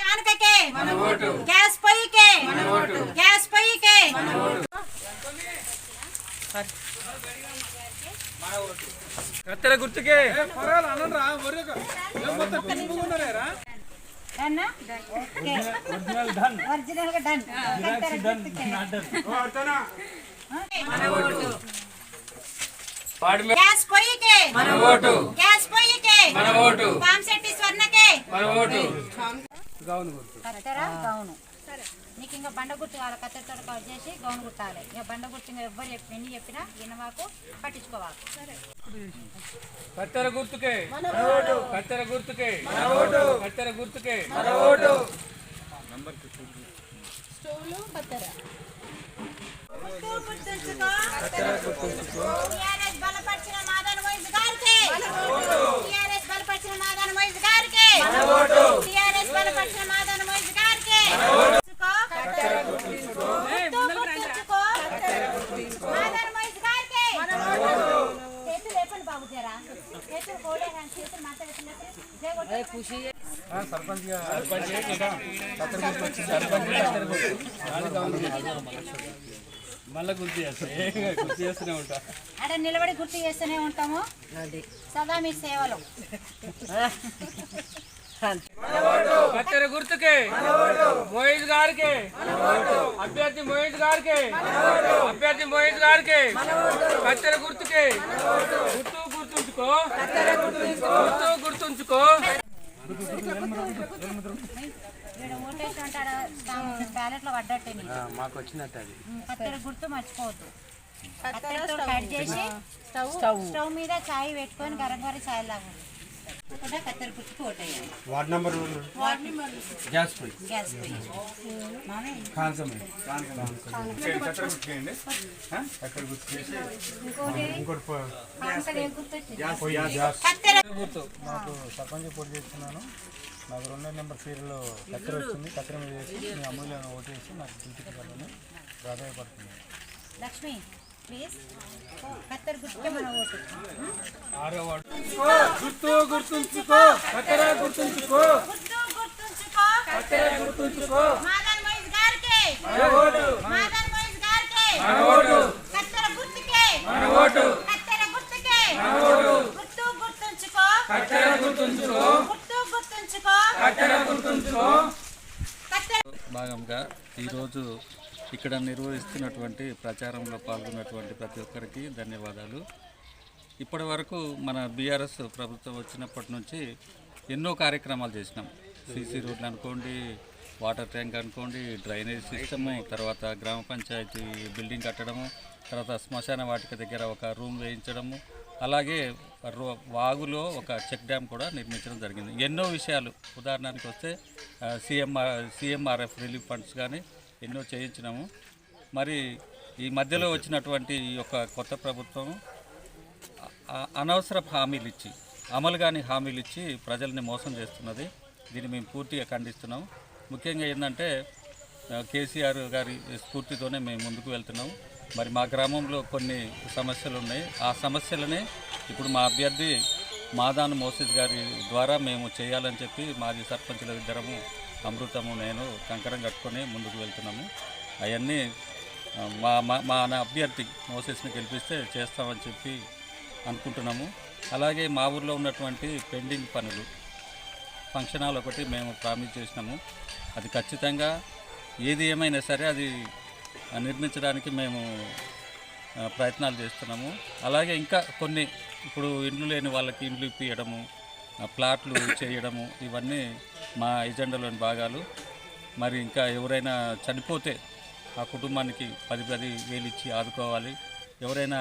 కానుకకే gas పొయ్యికే gas పొయ్యికే కత్తెర గుర్తుకే. ఒరిజినల్గా డన్ కత్తెర గుర్తుకే పాడి మీద గ్యాస్ పొయ్యికే. మన ఓటు. గ్యాస్ పొయ్యికే. మన ఓటు. పాంశెట్టి స్వర్ణకే. మన ఓటు. గౌను గుర్తు. కత్తెర? గౌను. నీకు ఇంకా బండ గుర్తు కావాలి. కత్తెరతో కట్ చేసి గౌను కుట్టాలి ఇక బండ గుర్తు ఇంకా ఎవ్వరు చెప్పి ఎన్ని చెప్పినా వినవాకు పట్టించుకోవాలి. కత్తెర గుర్తుకే. కత్తెర గుర్తుకే. కత్తెర గుర్తుకే. గుర్తుంచుకో టీఆర్ఎస్ బలపరిచిన మాదన్ వైస్ గారికి టీఆర్ఎస్ బలపరిచిన మాదన్ వైస్ గారికి టీఆర్ఎస్ బలపరిచిన మాదన్ వైస్ గారికి. మాదన్ వైస్ గారికి. చేతులు లేపండి బాబు జరా. చేతులు కానీ చేతులు మాట్లాడుతున్నప్పుడు సర్పంచ్ గుర్తు వచ్చింది సర్పంచ్ మళ్ళీ గుర్తు చేస్తా. గుర్తు చేస్తూనే ఉంటా. అక్కడ నిలబడి గుర్తు చేస్తూనే ఉంటాము. సదా మీ సేవలో. కత్తెర గుర్తుకే. మోయిజ్ గారికి. అభ్యర్థి మోయిజ్ గారికి. అభ్యర్థి మోయిజ్ గారికి. కత్తెర గుర్తుకే. గుర్తు గుర్తుంచుకో. గుర్తు గుర్తుంచుకో. పడ్డట్టే. మాకు. వచ్చినట్టు అది. కత్తెర గుర్తు మర్చిపోవద్దు. కత్తెరతో కట్ చేసి స్టవ్. స్టవ్. మీద చాయ్ పెట్టుకొని గరం గరం చాయ్ లాగా కూడా కత్తెర గుర్తుకు ఓటేయాలి వార్డ్ నంబర్ గ్యాస్ పోయి గ్యాస్ పొయ్యి మామయ్య కాంసమే చక్కెర గుర్తుకేయండి చక్కెర గుర్తు చేసి. ఇంకోటి? గుర్తు వచ్చింది? పొయ్యి గ్యాస్ కత్తెర. గుర్తు. నాకు సర్పంచ్ పోటీ చేస్తున్నాను. నాకు రెండో నెంబర్ సీరియల్లో చక్కెర వచ్చింది. చక్కెర మీద వేసి మీ అమూల్యాన్ని ఓటు వేసి నాకు ఇంటికి వెళ్ళని ప్రాధాన్యపడుతుంది లక్ష్మి ప్లీజ్ కత్తెర గుర్తుకే మన ఓటు. ఆరో వాడు గుర్తు గుర్తుంచుకో. కత్తెర గుర్తుంచుకో. గుర్తు గుర్తుంచుకో. కత్తెర గుర్తుంచుకో. మాదన్ వైస్ గారికి. మన ఓటు. మాదన్ వైస్ గారికి. మన ఓటు. కత్తెర గుర్తుకే. మన ఓటు. కత్తెర గుర్తుకే. గుర్తు గుర్తుంచుకో. కత్తెర గుర్తుంచుకో. గుర్తు గుర్తుంచుకో కత్తెర గుర్తుంచుకో భాగంగా ఈరోజు ఇక్కడ నిర్వహిస్తున్నటువంటి ప్రచారంలో పాల్గొన్నటువంటి ప్రతి ఒక్కరికి ధన్యవాదాలు. ఇప్పటి వరకు మన బీఆర్ఎస్ ప్రభుత్వం వచ్చినప్పటి నుంచి ఎన్నో కార్యక్రమాలు చేసినాం. సీసీ రోడ్లు అనుకోండి వాటర్ ట్యాంక్ అనుకోండి డ్రైనేజ్ సిస్టము తర్వాత గ్రామ పంచాయతీ బిల్డింగ్ కట్టడము తర్వాత శ్మశాన వాటిక దగ్గర ఒక రూమ్ వేయించడము అలాగే రో- వాగులో ఒక చెక్ డ్యామ్ కూడా నిర్మించడం జరిగింది. ఎన్నో విషయాలు. ఉదాహరణకి వస్తే సిఎంఆర్ సిఎంఆర్ఎఫ్ రిలీఫ్ ఫండ్స్ కానీ ఎన్నో చేయించినాము. మరి ఈ మధ్యలో వచ్చినటువంటి ఈ యొక్క కొత్త ప్రభుత్వం అనవసర హామీలు ఇచ్చి అమలు కాని హామీలు ఇచ్చి ప్రజల్ని మోసం చేస్తున్నది. దీన్ని మేము పూర్తిగా ఖండిస్తున్నాం ముఖ్యంగా ఏంటంటే కేసీఆర్ గారి స్ఫూర్తితోనే మేము ముందుకు వెళ్తున్నాం మరి మా గ్రామంలో కొన్ని సమస్యలు ఉన్నాయి ఆ సమస్యలనే ఇప్పుడు మా అభ్యర్థి మాదాన్ మోసిస్ గారి ద్వారా మేము చేయాలని చెప్పి మాజీ సర్పంచుల ఇద్దరము అమృతము నేను కంకరం కట్టుకొని ముందుకు వెళ్తున్నాము. అవన్నీ మా మా మా నా అభ్యర్థి మోసెస్ని గెలిపిస్తే చేస్తామని చెప్పి అనుకుంటున్నాము. అలాగే మా ఊర్లో ఉన్నటువంటి పెండింగ్ పనులు ఫంక్షన్ హాల్ ఒకటి మేము ప్రామిస్ చేసినాము. అది ఖచ్చితంగా ఏది ఏమైనా సరే అది నిర్మించడానికి మేము ప్రయత్నాలు చేస్తున్నాము. అలాగే ఇంకా కొన్ని ఇప్పుడు ఇండ్లు లేని వాళ్ళకి ఇండ్లు ఇప్పియడము ప్లాట్లు చేయడము ఇవన్నీ మా ఎజెండాలోని భాగాలు. మరి ఇంకా ఎవరైనా చనిపోతే ఆ కుటుంబానికి పది పది వేలు ఇచ్చి ఆదుకోవాలి. ఎవరైనా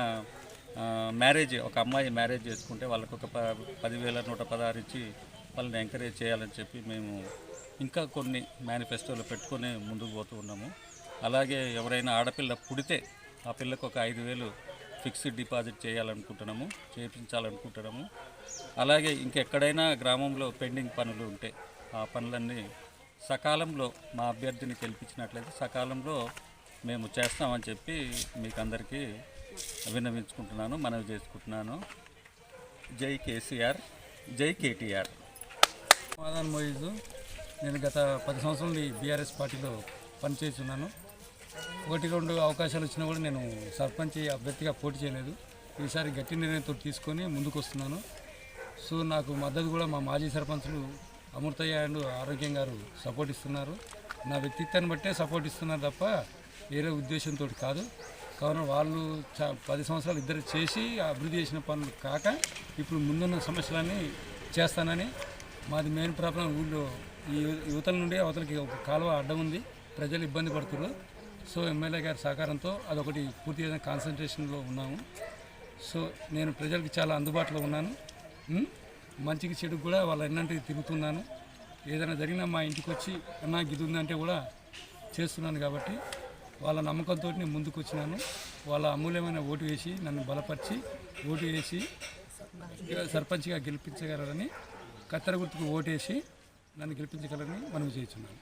మ్యారేజ్ ఒక అమ్మాయి మ్యారేజ్ చేసుకుంటే వాళ్ళకు ఒక పదివేల నూట పదహారు ఇచ్చి వాళ్ళని ఎంకరేజ్ చేయాలని చెప్పి మేము ఇంకా కొన్ని మేనిఫెస్టోలు పెట్టుకొని ముందుకు పోతూ ఉన్నాము. అలాగే ఎవరైనా ఆడపిల్ల పుడితే ఆ పిల్లకు ఒక ఐదు వేలు ఫిక్స్డ్ డిపాజిట్ చేయాలనుకుంటున్నాము చేయించాలనుకుంటున్నాము అలాగే ఇంకెక్కడైనా గ్రామంలో పెండింగ్ పనులు ఉంటే ఆ పనులన్నీ సకాలంలో మా అభ్యర్థిని గెలిపించినట్లయితే సకాలంలో మేము చేస్తామని చెప్పి మీకు అందరికీ విన్నవించుకుంటున్నాను మనవి చేసుకుంటున్నాను. జై కేసీఆర్ జై కేటీఆర్. మాదాన్ మోయిజు. నేను గత పది సంవత్సరాల నుండి బీఆర్ఎస్ పార్టీలో పనిచేస్తున్నాను ఒకటి రెండు అవకాశాలు వచ్చినా కూడా నేను సర్పంచ్ అభ్యర్థిగా పోటీ చేయలేదు. ఈసారి గట్టి నిర్ణయంతో తీసుకొని ముందుకు వస్తున్నాను. సో నాకు మద్దతు కూడా మా మాజీ సర్పంచులు అమృతయ్య అండ్ ఆరోగ్యం గారు సపోర్ట్ ఇస్తున్నారు. నా వ్యక్తిత్వాన్ని బట్టే సపోర్ట్ ఇస్తున్నారు తప్ప వేరే ఉద్దేశంతో కాదు. కావున వాళ్ళు చా పది సంవత్సరాలు ఇద్దరు చేసి అభివృద్ధి చేసిన పనులు కాక ఇప్పుడు ముందున్న సమస్యలన్నీ చేస్తానని మాది మెయిన్ ప్రాబ్లం ఊళ్ళో ఈ యువతల నుండి అవతలకి ఒక కాలువ అడ్డం ఉంది. ప్రజలు ఇబ్బంది పడుతున్నారు. సో ఎమ్మెల్యే గారి సహకారంతో అదొకటి పూర్తిగా కాన్సన్ట్రేషన్లో ఉన్నాము. సో నేను ప్రజలకు చాలా అందుబాటులో ఉన్నాను. మంచికి చెడుకు కూడా వాళ్ళ ఎన్నంటికి తిరుగుతున్నాను. ఏదైనా జరిగినా మా ఇంటికి వచ్చి అన్నా గిది ఉందంటే కూడా చేస్తున్నాను కాబట్టి వాళ్ళ నమ్మకంతో నేను ముందుకు వచ్చినాను. వాళ్ళ అమూల్యమైన ఓటు వేసి నన్ను బలపరిచి ఓటు వేసి సర్పంచ్గా గెలిపించగలరని కత్తెర గుర్తుకు ఓటేసి నన్ను గెలిపించగలరని మనం చేస్తున్నాను.